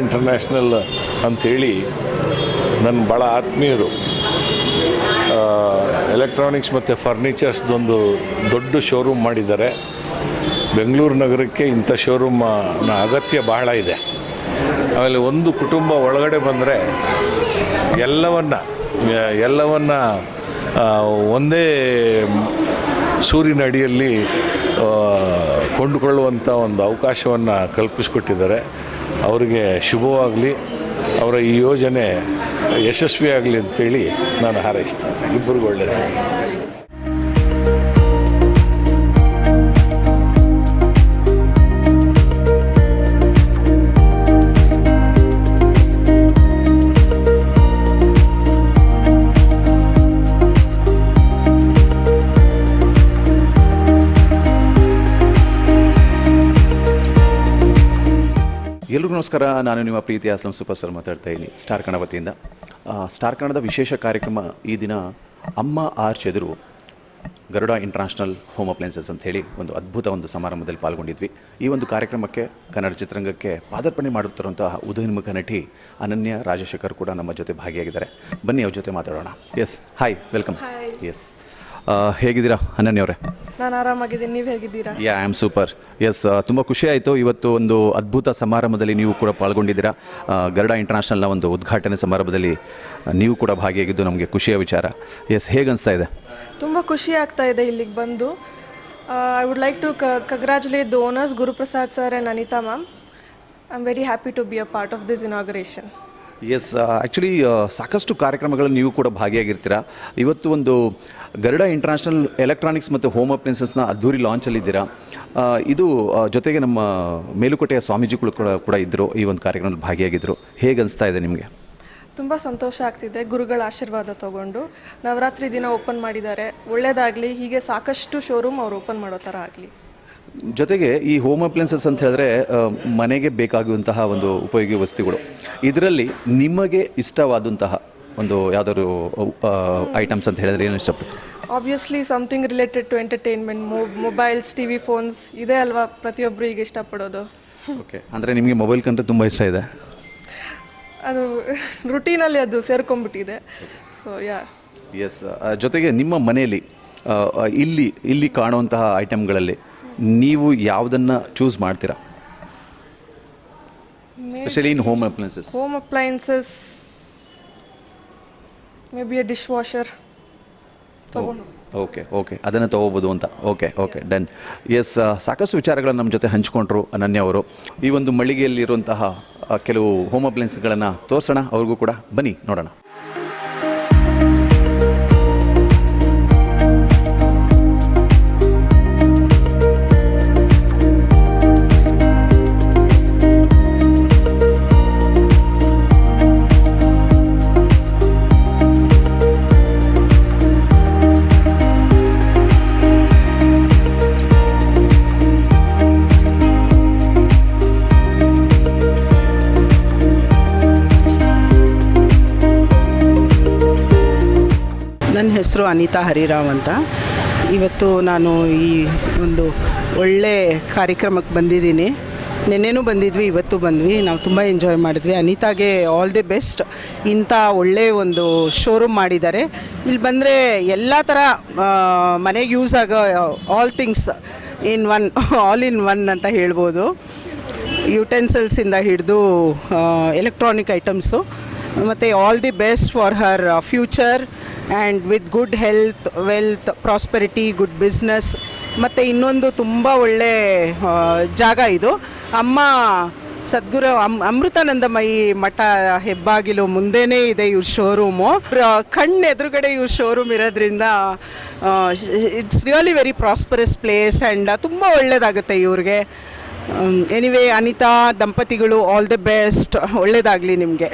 International ಅಂಥೇಳಿ ನನ್ನ ಭಾಳ ಆತ್ಮೀಯರು. ಎಲೆಕ್ಟ್ರಾನಿಕ್ಸ್ ಮತ್ತು ಫರ್ನಿಚರ್ಸ್ದೊಂದು ದೊಡ್ಡ ಶೋರೂಮ್ ಮಾಡಿದ್ದಾರೆ. ಬೆಂಗಳೂರು ನಗರಕ್ಕೆ ಇಂಥ ಶೋರೂಮ್ನ ಅಗತ್ಯ ಬಹಳ ಇದೆ. ಆಮೇಲೆ ಒಂದು ಕುಟುಂಬ ಒಳಗಡೆ ಬಂದರೆ ಎಲ್ಲವನ್ನ ಎಲ್ಲವನ್ನ ಒಂದೇ ಸೂರಿನ ಅಡಿಯಲ್ಲಿ ಕೊಂಡುಕೊಳ್ಳುವಂಥ ಒಂದು ಅವಕಾಶವನ್ನು ಕಲ್ಪಿಸಿಕೊಟ್ಟಿದ್ದಾರೆ. ಅವರಿಗೆ ಶುಭವಾಗಲಿ ಅವರ ಈ ಯೋಜನೆ ಯಶಸ್ವಿಯಾಗಲಿ ಅಂತೇಳಿ ನಾನು ಹಾರೈಸ್ತೇನೆ. ಇಬ್ಬರಿಗೂ ಒಳ್ಳೆಯದಾಗಲಿ. ಎಲ್ರಿಗೂ ನಮಸ್ಕಾರ. ನಾನು ನಿಮ್ಮ ಪ್ರೀತಿ ಅಸ್ಲಂ ಸೂಪರ್ ಸರ್ ಮಾತಾಡ್ತಾ ಇದ್ದೀನಿ. ಸ್ಟಾರ್ ಕನ್ನಡ ವತಿಯಿಂದ. ಸ್ಟಾರ್ ಕನ್ನಡದ ವಿಶೇಷ ಕಾರ್ಯಕ್ರಮ ಈ ದಿನ ಅಮ್ಮ ಆರ್ ಚೆದುರು ಗರುಡ ಇಂಟರ್ನ್ಯಾಷನಲ್ ಹೋಮ್ ಅಪ್ಲೈನ್ಸಸ್ ಅಂತ ಹೇಳಿ ಒಂದು ಅದ್ಭುತ ಒಂದು ಸಮಾರಂಭದಲ್ಲಿ ಪಾಲ್ಗೊಂಡಿದ್ವಿ. ಈ ಒಂದು ಕಾರ್ಯಕ್ರಮಕ್ಕೆ ಕನ್ನಡ ಚಿತ್ರರಂಗಕ್ಕೆ ಪಾದಾರ್ಪಣೆ ಮಾಡುತ್ತಿರುವಂತಹ ಉದಯನ್ಮುಖ ನಟಿ ಅನನ್ಯ ರಾಜಶೇಖರ್ ಕೂಡ ನಮ್ಮ ಜೊತೆ ಭಾಗಿಯಾಗಿದ್ದಾರೆ. ಬನ್ನಿ ಅವ್ರ ಜೊತೆ ಮಾತಾಡೋಣ. ಎಸ್ ಹಾಯ್ ವೆಲ್ಕಮ್ ಎಸ್ ಹೇಗಿದ್ದೀರಾ ಅನನ್ಯ ಅವರೇ ನಾನು ಆರಾಮಾಗಿದ್ದೀನಿ ನೀವು ಹೇಗಿದ್ದೀರಾ? Yeah I am super yes ತುಂಬ ಖುಷಿ ಆಯಿತು. ಇವತ್ತು ಒಂದು ಅದ್ಭುತ ಸಮಾರಂಭದಲ್ಲಿ ನೀವು ಕೂಡ ಪಾಲ್ಗೊಂಡಿದ್ದೀರಾ. ಆ, ಗರುಡ ಇಂಟರ್ನ್ಯಾಷನಲ್ನ ಒಂದು ಉದ್ಘಾಟನೆ ಸಮಾರಂಭದಲ್ಲಿ ನೀವು ಕೂಡ ಭಾಗಿಯಾಗಿದ್ದು ನಮಗೆ ಖುಷಿಯ ವಿಚಾರ. ಎಸ್ ಹೇಗೆ ಅನಿಸ್ತಾ ಇದೆ? ತುಂಬ ಖುಷಿ ಆಗ್ತಾ ಇದೆ ಇಲ್ಲಿಗೆ ಬಂದು. I would like to congratulate the owners Guruprasad sir and Anita ma'am I am very happy to be a part of this inauguration yes actually ಸಾಕಷ್ಟು ಕಾರ್ಯಕ್ರಮಗಳಲ್ಲಿ ನೀವು ಕೂಡ ಭಾಗಿಯಾಗಿರ್ತೀರಾ? ಇವತ್ತು ಒಂದು ಗರುಡ ಇಂಟರ್ನ್ಯಾಷನಲ್ ಎಲೆಕ್ಟ್ರಾನಿಕ್ಸ್ ಮತ್ತು ಹೋಮ್ ಅಪ್ಲೈನ್ಸಸ್ನ ಅದ್ದೂರಿ ಲಾಂಚಲ್ಲಿದ್ದೀರಾ ಇದು ಜೊತೆಗೆ ನಮ್ಮ ಮೇಲುಕೋಟೆಯ ಸ್ವಾಮೀಜಿಗಳು ಕೂಡ ಕೂಡ ಇದ್ದರು ಈ ಒಂದು ಕಾರ್ಯಕ್ರಮದಲ್ಲಿ ಭಾಗಿಯಾಗಿದ್ದರು ಹೇಗೆ ಅನಿಸ್ತಾ ಇದೆ ನಿಮಗೆ? ತುಂಬ ಸಂತೋಷ ಆಗ್ತಿದೆ, ಗುರುಗಳ ಆಶೀರ್ವಾದ ತಗೊಂಡು. ನವರಾತ್ರಿ ದಿನ ಓಪನ್ ಮಾಡಿದ್ದಾರೆ. ಒಳ್ಳೆಯದಾಗಲಿ ಹೀಗೆ ಸಾಕಷ್ಟು ಶೋರೂಮ್ ಅವ್ರು ಓಪನ್ ಮಾಡೋ ಥರ ಆಗಲಿ. ಜೊತೆಗೆ ಈ ಹೋಮ್ ಅಪ್ಲೈನ್ಸಸ್ ಅಂತ ಹೇಳಿದ್ರೆ ಮನೆಗೆ ಬೇಕಾಗುವಂತಹ ಒಂದು ಉಪಯೋಗಿ ವಸ್ತುಗಳು. ಇದರಲ್ಲಿ ನಿಮಗೆ ಇಷ್ಟವಾದಂತಹ ಒಂದು ಯಾವ್ದಾದ್ರು ಐಟಮ್ಸ್ ಅಂತ ಹೇಳಿದ್ರೆ ಏನು ಇಷ್ಟಪಡ್ತೀವಿ obviously something related to entertainment mobiles T V phones ಇದೇ ಅಲ್ವಾ ಪ್ರತಿಯೊಬ್ಬರು ಈಗ ಇಷ್ಟಪಡೋದು? ಓಕೆ ಅಂದರೆ ನಿಮಗೆ ಮೊಬೈಲ್ ಕಂಡ್ರೆ ತುಂಬ ಇಷ್ಟ ಇದೆ? ಅದು ರುಟೀನಲ್ಲಿ ಅದು ಸೇರ್ಕೊಂಡ್ಬಿಟ್ಟಿದೆ. ಸೊ ಯಾ ಎಸ್ ಜೊತೆಗೆ ನಿಮ್ಮ ಮನೆಯಲ್ಲಿ ಇಲ್ಲಿ ಇಲ್ಲಿ ಕಾಣುವಂತಹ ಐಟಮ್ಗಳಲ್ಲಿ ನೀವು ಯಾವುದನ್ನು ಚೂಸ್ ಮಾಡ್ತೀರಾ? Specially in home appliances home appliances may be a dish washer ತಗೊಂಡು ಓಕೆ ಓಕೆ ಅದನ್ನು ತೊಗೋಬೋದು ಅಂತ. ಓಕೆ ಓಕೆ ಡನ್ ಎಸ್ ಸಾಕಷ್ಟು ವಿಚಾರಗಳನ್ನು ನಮ್ಮ ಜೊತೆ ಹಂಚಿಕೊಂಡ್ರು ಅನನ್ಯ ಅವರು. ಈ ಒಂದು ಮಳಿಗೆಯಲ್ಲಿರುವಂತಹ ಕೆಲವು ಹೋಮ್ ಅಪ್ಲೈನ್ಸ್ಗಳನ್ನು ತೋರಿಸೋಣ. ಅವ್ರಿಗೂ ಕೂಡ ಬನ್ನಿ ನೋಡೋಣ. ಹೆಸರು ಅನಿತಾ ಹರಿರಾವ್ ಅಂತ. ಇವತ್ತು ನಾನು ಈ ಒಂದು ಒಳ್ಳೆ ಕಾರ್ಯಕ್ರಮಕ್ಕೆ ಬಂದಿದ್ದೀನಿ. ನಿನ್ನೆನೂ ಬಂದಿದ್ವಿ, ಇವತ್ತು ಬಂದ್ವಿ. ನಾವು ತುಂಬ ಎಂಜಾಯ್ ಮಾಡಿದ್ವಿ. ಅನಿತಾಗೆ ಆಲ್ ದಿ ಬೆಸ್ಟ್ ಇಂಥ ಒಳ್ಳೆಯ ಒಂದು ಶೋರೂಮ್ ಮಾಡಿದ್ದಾರೆ. ಇಲ್ಲಿ ಬಂದರೆ ಎಲ್ಲ ಥರ ಮನೆಗೆ ಯೂಸ್ ಆಗೋ all things in one all in one ಅಂತ ಹೇಳ್ಬೋದು. ಯುಟೆನ್ಸಿಲ್ಸಿಂದ ಹಿಡಿದು ಎಲೆಕ್ಟ್ರಾನಿಕ್ ಐಟಮ್ಸು ಮತ್ತು all the best for her future and with good health wealth prosperity good business ಮತ್ತು ಇನ್ನೊಂದು ತುಂಬ ಒಳ್ಳೆ ಜಾಗ ಇದು. ಅಮ್ಮ ಸದ್ಗುರು ಅಮ್, ಅಮೃತಾನಂದಮಯಿ ಮಠ ಹೆಬ್ಬಾಗಿಲು ಮುಂದೆನೇ ಇದೆ ಇವ್ರ ಶೋರೂಮು ಕಣ್ಣು ಎದುರುಗಡೆ ಇವ್ರ ಶೋರೂಮ್ ಇರೋದ್ರಿಂದ it's really very prosperous place and ತುಂಬ ಒಳ್ಳೆಯದಾಗುತ್ತೆ ಇವ್ರಿಗೆ. ಎನಿವೇ ಅನಿತಾ, ದಂಪತಿಗಳು ಆಲ್ ದ ಬೆಸ್ಟ್ ಒಳ್ಳೆಯದಾಗಲಿ ನಿಮಗೆ.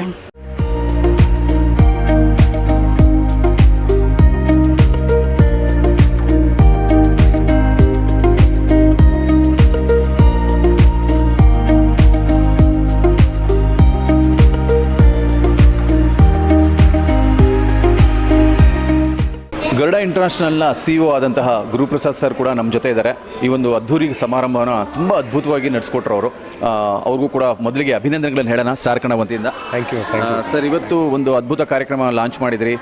ಗರುಡ ಇಂಟರ್ನ್ಯಾಷನಲ್ನ ಸಿ ಒ ಆದಂತಹ ಗುರುಪ್ರಸಾದ್ ಸರ್ ಕೂಡ ನಮ್ಮ ಜೊತೆ ಇದ್ದಾರೆ. ಈ ಒಂದು ಅದ್ಧೂರಿ ಸಮಾರಂಭನ ತುಂಬ ಅದ್ಭುತವಾಗಿ ನಡೆಸ್ಕೊಟ್ರು ಅವರು. ಅವ್ರಿಗೂ ಕೂಡ ಮೊದಲಿಗೆ ಅಭಿನಂದನೆಗಳನ್ನು ಹೇಳೋಣ ಸ್ಟಾರ್ ಕಣ ವತಿಯಿಂದ. Thank you thank you sir ಇವತ್ತು ಒಂದು ಅದ್ಭುತ ಕಾರ್ಯಕ್ರಮ ಲಾಂಚ್ ಮಾಡಿದ್ರಿ.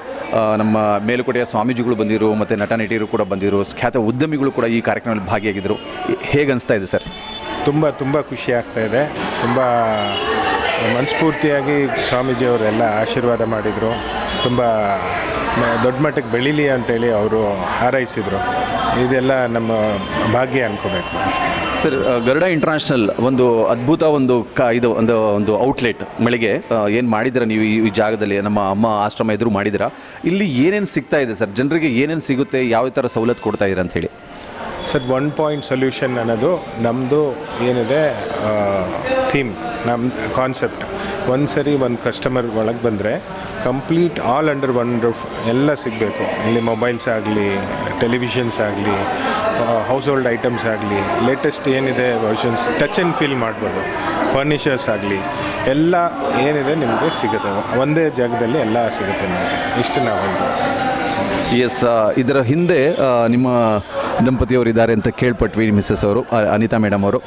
ನಮ್ಮ ಮೇಲುಕೋಟೆಯ ಸ್ವಾಮೀಜಿಗಳು ಬಂದಿರು ಮತ್ತು ನಟ ನಟಿಯರು ಕೂಡ ಬಂದಿರು ಖ್ಯಾತ ಉದ್ಯಮಿಗಳು ಕೂಡ ಈ ಕಾರ್ಯಕ್ರಮದಲ್ಲಿ ಭಾಗಿಯಾಗಿದ್ದರು ಹೇಗೆ ಅನಿಸ್ತಾ ಇದೆ ಸರ್? ತುಂಬ ತುಂಬ ಖುಷಿ ಆಗ್ತಾ ಇದೆ. ತುಂಬ ಮನಸ್ಫೂರ್ತಿಯಾಗಿ ಸ್ವಾಮೀಜಿಯವರೆಲ್ಲ ಆಶೀರ್ವಾದ ಮಾಡಿದರು. ತುಂಬ ದೊಡ್ಡ ಮಟ್ಟಕ್ಕೆ ಬೆಳೀಲಿ ಅಂತೇಳಿ ಅವರು ಹಾರೈಸಿದರು. ಇದೆಲ್ಲ ನಮ್ಮ ಭಾಗ್ಯ ಅನ್ಕೋಬೇಕು. ಸರ್ ಗರುಡ ಇಂಟರ್ನ್ಯಾಷನಲ್ ಒಂದು ಅದ್ಭುತ ಒಂದು ಕ ಇದು ಒಂದು ಒಂದು ಔಟ್ಲೆಟ್ ಮಳಿಗೆ ಏನು ಮಾಡಿದಿರ ನೀವು ಈ ಈ ಜಾಗದಲ್ಲಿ? ನಮ್ಮ ಅಮ್ಮ ಆಶ್ರಮ ಎದುರು ಮಾಡಿದ್ದೀರಾ? ಇಲ್ಲಿ ಏನೇನು ಸಿಗ್ತಾ ಇದೆ ಸರ್? ಜನರಿಗೆ ಏನೇನು ಸಿಗುತ್ತೆ? ಯಾವ ಥರ ಸವಲತ್ತು ಕೊಡ್ತಾ ಇದ್ದೀರಾ ಅಂತ ಹೇಳಿ ಸರ್ ಒನ್ ಪಾಯಿಂಟ್ ಸೊಲ್ಯೂಷನ್ ಅನ್ನೋದು ನಮ್ಮದು ಏನಿದೆ ಥೀಮ್ ನಮ್ಮ ಕಾನ್ಸೆಪ್ಟ್. ಒಂದು ಸರಿ ಒಂದು ಕಸ್ಟಮರ್ ಒಳಗೆ ಬಂದರೆ complete all under one roof ಎಲ್ಲ ಸಿಗಬೇಕು. ಇಲ್ಲಿ ಮೊಬೈಲ್ಸ್ ಆಗಲಿ ಟೆಲಿವಿಷನ್ಸ್ ಆಗಲಿ ಹೌಸ್ ಹೋಲ್ಡ್ ಐಟಮ್ಸ್ ಆಗಲಿ ಲೇಟೆಸ್ಟ್ ಏನಿದೆ ವರ್ಷನ್ಸ್ ಟಚ್ ಆ್ಯಂಡ್ ಫೀಲ್ ಮಾಡ್ಬೋದು. ಫರ್ನಿಚರ್ಸ್ ಆಗಲಿ, ಎಲ್ಲ ಏನಿದೆ ನಿಮಗೆ ಸಿಗುತ್ತೆ. ಒಂದೇ ಜಾಗದಲ್ಲಿ ಎಲ್ಲ ಸಿಗುತ್ತೆ ನಿಮಗೆ. ಇಷ್ಟು ನಾವು ಎಸ್ ಇದರ ಹಿಂದೆ ನಿಮ್ಮ ದಂಪತಿಯವರು ಇದ್ದಾರೆ ಅಂತ ಕೇಳ್ಪಟ್ವಿ ಮಿಸ್ಸಸ್ ಅವರು ಅನಿತಾ ಮೇಡಮ್ ಅವರು.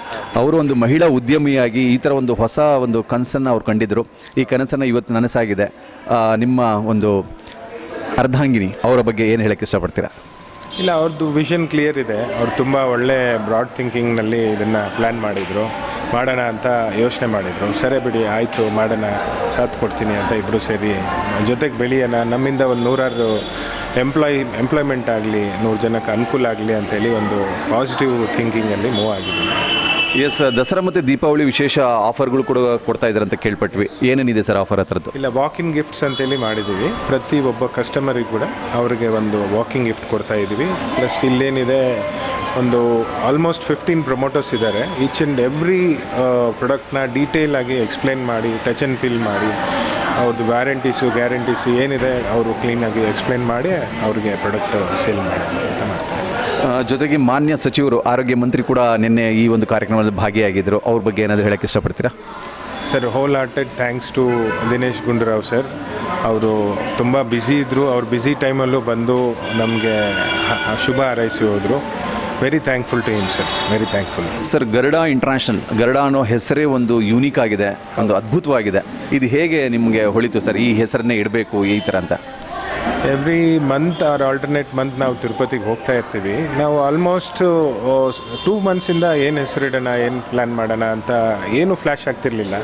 ಅವರು ಒಂದು ಮಹಿಳಾ ಉದ್ಯಮಿಯಾಗಿ ಈ ಥರ ಒಂದು ಹೊಸ ಒಂದು ಕನಸನ್ನು ಅವ್ರು ಕಂಡಿದ್ದರು ಈ ಕನಸನ್ನು ಇವತ್ತು ನನಸಾಗಿದೆ. ನಿಮ್ಮ ಒಂದು ಅರ್ಧಾಂಗಿನಿ ಅವರ ಬಗ್ಗೆ ಏನು ಹೇಳಕ್ಕೆ ಇಷ್ಟಪಡ್ತೀರಾ? ಇಲ್ಲ, ಅವ್ರದ್ದು ವಿಷನ್ ಕ್ಲಿಯರ್ ಇದೆ. ಅವ್ರು ತುಂಬ ಒಳ್ಳೆ ಬ್ರಾಡ್ ಥಿಂಕಿಂಗ್ನಲ್ಲಿ ಇದನ್ನು ಪ್ಲ್ಯಾನ್ ಮಾಡಿದರು. ಮಾಡೋಣ ಅಂತ ಯೋಚನೆ ಮಾಡಿದರು. ಸರಿ ಬಿಡಿ, ಆಯಿತು, ಮಾಡೋಣ, ಸಾಥ್ ಕೊಡ್ತೀನಿ ಅಂತ ಇಬ್ಬರು ಸೇರಿ ಜೊತೆಗೆ ಬೆಳೆಯೋಣ. ನಮ್ಮಿಂದ ಒಂದು ನೂರಾರು ಎಂಪ್ಲಾಯ್ ಎಂಪ್ಲಾಯ್ಮೆಂಟ್ ಆಗಲಿ ನೂರು ಜನಕ್ಕೆ ಅನುಕೂಲ ಆಗಲಿ ಅಂತೇಳಿ ಒಂದು ಪಾಸಿಟಿವ್ ಥಿಂಕಿಂಗಲ್ಲಿ ಮೂವ್ ಆಗಿದೆ. ಎಸ್ ದಸರಾ ಮತ್ತು ದೀಪಾವಳಿ ವಿಶೇಷ ಆಫರ್ಗಳು ಕೂಡ ಕೊಡ್ತಾ ಇದ್ದಾರೆ ಅಂತ ಕೇಳ್ಪಟ್ವಿ. ಏನೇನಿದೆ ಸರ್ ಆಫರ್ ಹತ್ರದ್ದು? ಇಲ್ಲ ವಾಕಿಂಗ್ ಗಿಫ್ಟ್ಸ್ ಅಂತೇಳಿ ಮಾಡಿದ್ದೀವಿ ಪ್ರತಿ ಒಬ್ಬ ಕಸ್ಟಮರಿಗೆ ಕೂಡ ಅವರಿಗೆ ಒಂದು ವಾಕಿಂಗ್ ಗಿಫ್ಟ್ ಕೊಡ್ತಾ ಇದ್ದೀವಿ. ಪ್ಲಸ್ ಇಲ್ಲೇನಿದೆ ಒಂದು ಆಲ್ಮೋಸ್ಟ್ ಫಿಫ್ಟೀನ್ ಪ್ರೊಮೋಟರ್ಸ್ ಇದ್ದಾರೆ. ಈಚ್ ಆ್ಯಂಡ್ ಎವ್ರಿ ಪ್ರಾಡಕ್ಟ್ನ ಡೀಟೇಲ್ ಆಗಿ ಎಕ್ಸ್ಪ್ಲೈನ್ ಮಾಡಿ ಟಚ್ ಆ್ಯಂಡ್ ಫೀಲ್ ಮಾಡಿ ಅವ್ರದ್ದು ವ್ಯಾರಂಟೀಸು ಗ್ಯಾರಂಟೀಸು ಏನಿದೆ ಅವರು ಕ್ಲೀನಾಗಿ ಎಕ್ಸ್ಪ್ಲೈನ್ ಮಾಡಿ ಅವರಿಗೆ ಪ್ರಾಡಕ್ಟ್ ಸೇಲ್ ಮಾಡಿ ಅಂತ ಮಾಡ್ತಾರೆ. ಜೊತೆಗೆ ಮಾನ್ಯ ಸಚಿವರು ಆರೋಗ್ಯ ಮಂತ್ರಿ ಕೂಡ ನಿನ್ನೆ ಈ ಒಂದು ಕಾರ್ಯಕ್ರಮದಲ್ಲಿ ಭಾಗಿಯಾಗಿದ್ದರು. ಅವ್ರ ಬಗ್ಗೆ ಏನಾದರೂ ಹೇಳಕ್ಕೆ ಇಷ್ಟಪಡ್ತೀರಾ? Sir whole hearted thanks to Dinesh Gundurao sir. ಅವರು ತುಂಬ ಬ್ಯುಸಿ ಇದ್ದರು ಅವ್ರು ಬ್ಯುಸಿ ಟೈಮಲ್ಲೂ ಬಂದು ನಮಗೆ ಶುಭ ಹಾರೈಸಿ ಹೋದರು. Very thankful to him sir very thankful sir Garuda international Garuda ಅನ್ನೋ ಹೆಸರೇ ಒಂದು ಯೂನಿಕ್ ಆಗಿದೆ ಒಂದು ಅದ್ಭುತವಾಗಿದೆ. ಇದು ಹೇಗೆ ನಿಮಗೆ ಹೊಳಿತು ಸರ್ ಈ ಹೆಸರನ್ನೇ ಇಡಬೇಕು ಈ ಥರ ಅಂತ? Every month or alternate month ನಾವು ತಿರುಪತಿಗೆ ಹೋಗ್ತಾ ಇರ್ತೀವಿ. ನಾವು ಆಲ್ಮೋಸ್ಟ್ ಟೂ ಮಂತ್ಸಿಂದ ಏನು ಹೆಸರಿಡೋಣ ಏನು ಪ್ಲ್ಯಾನ್ ಮಾಡೋಣ ಅಂತ ಏನು ಫ್ಲ್ಯಾಶ್ ಆಗ್ತಿರ್ಲಿಲ್ಲ.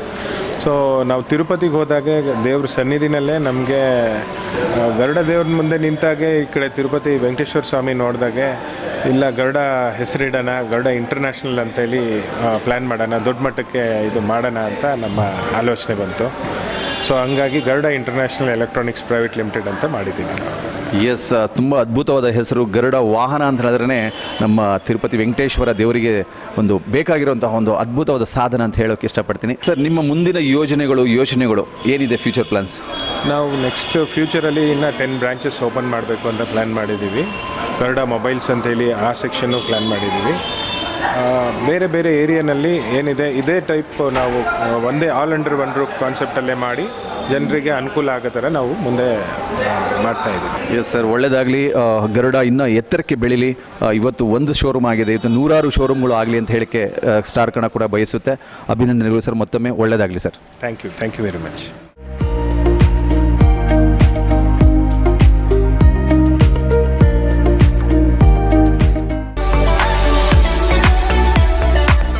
ಸೊ ನಾವು ತಿರುಪತಿಗೆ ಹೋದಾಗೆ ದೇವ್ರ ಸನ್ನಿಧಿನಲ್ಲೇ ನಮಗೆ ಗರುಡ ದೇವ್ರ ಮುಂದೆ ನಿಂತಾಗೆ ಈ ಕಡೆ ತಿರುಪತಿ ವೆಂಕಟೇಶ್ವರ ಸ್ವಾಮಿ ನೋಡಿದಾಗೆ, ಇಲ್ಲ ಗರುಡ ಹೆಸರಿಡೋಣ, ಗರುಡ ಇಂಟರ್ನ್ಯಾಷನಲ್ ಅಂತೇಳಿ ಪ್ಲ್ಯಾನ್ ಮಾಡೋಣ, ದೊಡ್ಡ ಮಟ್ಟಕ್ಕೆ ಇದು ಮಾಡೋಣ ಅಂತ ನಮ್ಮ ಆಲೋಚನೆ ಬಂತು. ಸೊ ಹಂಗಾಗಿ Garuda international electronics private limited ಅಂತ ಮಾಡಿದ್ದೀನಿ. ಎಸ್ ತುಂಬ ಅದ್ಭುತವಾದ ಹೆಸರು ಗರುಡ ವಾಹನ ಅಂತ ಹೇಳಿದ್ರೆ ನಮ್ಮ ತಿರುಪತಿ ವೆಂಕಟೇಶ್ವರ ದೇವರಿಗೆ ಒಂದು ಬೇಕಾಗಿರುವಂತಹ ಒಂದು ಅದ್ಭುತವಾದ ಸಾಧನ ಅಂತ ಹೇಳೋಕೆ ಇಷ್ಟಪಡ್ತೀನಿ. ಸರ್ ನಿಮ್ಮ ಮುಂದಿನ ಯೋಜನೆಗಳು ಯೋಜನೆಗಳು ಏನಿದೆ ಫ್ಯೂಚರ್ ಪ್ಲಾನ್ಸ್ ನಾವು ನೆಕ್ಸ್ಟ್ ಫ್ಯೂಚರಲ್ಲಿ ಇನ್ನು ಟೆನ್ ಬ್ರಾಂಚಸ್ ಓಪನ್ ಮಾಡಬೇಕು ಅಂತ ಪ್ಲ್ಯಾನ್ ಮಾಡಿದ್ದೀವಿ. ಗರುಡ ಮೊಬೈಲ್ಸ್ ಅಂತೇಳಿ ಆ ಸೆಕ್ಷನ್ನು ಪ್ಲ್ಯಾನ್ ಮಾಡಿದ್ದೀವಿ. ಬೇರೆ ಬೇರೆ ಏರಿಯಾನಲ್ಲಿ ಏನಿದೆ ಇದೇ ಟೈಪ್ ನಾವು ಒಂದೇ ಆಲ್ ಅಂಡರ್ ಒನ್ ರೂಫ್ ಕಾನ್ಸೆಪ್ಟಲ್ಲೇ ಮಾಡಿ ಜನರಿಗೆ ಅನುಕೂಲ ಆಗೋ ಥರ ನಾವು ಮುಂದೆ ಮಾಡ್ತಾ ಇದ್ದೀವಿ. ಎಸ್ ಸರ್ ಒಳ್ಳೆಯದಾಗಲಿ ಗರುಡ ಇನ್ನೂ ಎತ್ತರಕ್ಕೆ ಬೆಳೀಲಿ. ಇವತ್ತು ಒಂದು ಶೋರೂಮ್ ಆಗಿದೆ. ಇವತ್ತು ನೂರಾರು ಶೋರೂಮ್ಗಳು ಆಗಲಿ ಅಂತ ಹೇಳಿಕೆ ಸ್ಟಾರ್ ಕಣ ಕೂಡ ಬಯಸುತ್ತೆ. ಅಭಿನಂದನೆಗಳು ಸರ್ ಮತ್ತೊಮ್ಮೆ ಒಳ್ಳೆಯದಾಗಲಿ sir thank you thank you very much